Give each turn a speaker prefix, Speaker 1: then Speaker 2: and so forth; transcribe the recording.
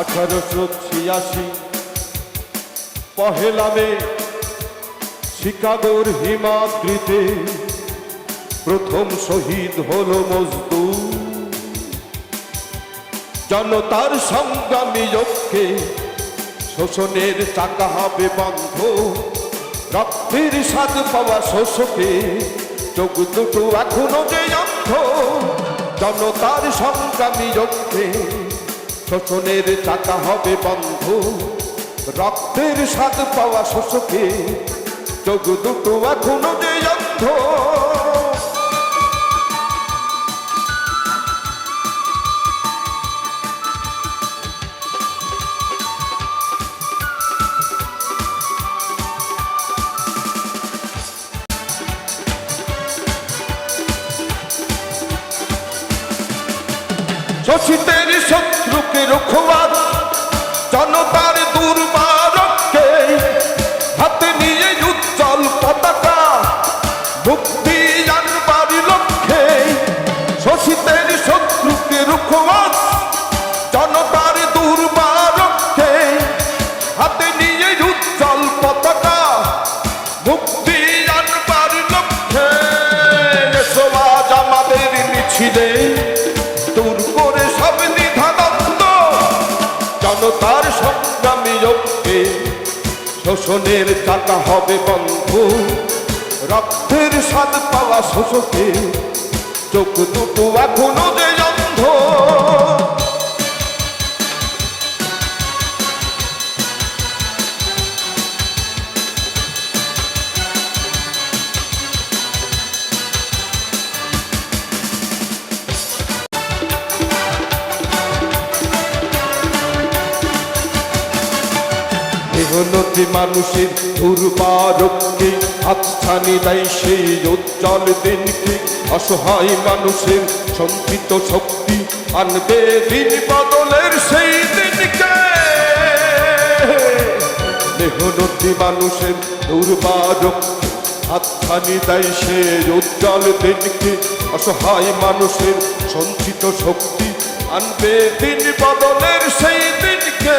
Speaker 1: আঠারোশো ছিয়াশি। পহেলা মে, শিকাগোর হিমাদ্রিতে প্রথম শহীদ হল মজদুর। জনতার সংগ্রামী ঐক্যে শোষণের চাকা হবে বন্ধ। রক্তের স্বাদ পাওয়া শোষকে চোখ দুটো এখনও যে অন্ধ। জনতার সংগ্রামী ঐক্যে শোষণের চাকা হবে বন্ধ। রক্তের স্বাদ পাওয়া শোষকে চোখ দুটো এখনও যে অন্ধ। শোষিতের শত্রুকে রক্ষবাদ জনতার দুর্বারকে হাতে নিয়ে উজ্জ্বল পতাকা, মুক্তি জানবার লক্ষ্যে শোষিতের শত্রুকে রক্ষবাদ জনতার দুর্বারকে হাতে নিয়ে উজ্জ্বল পতাকা, মুক্তি জানবার লক্ষ্যে। সমাজ আমাদের মিছিলে জনতার সংগ্রামী ঐক্যে শোষণের চাকা হবে বন্ধু। রক্তের স্বাদ পাওয়া শোষকে চোখ দুটো এখনও মেহনতি মানুষের উর্বারককে হাতছানি দেয় সেই উজ্জ্বল দিনকে অসহায় মানুষের সঞ্চিত শক্তি আনবে দিন বদলের সেই দিনকে। মেহনতি মানুষের উর্বারক হাতছানি দেয় সে উজ্জ্বল দিনকে। অসহায় মানুষের সঞ্চিত শক্তি আনবে দিন বদলের সেই দিনকে।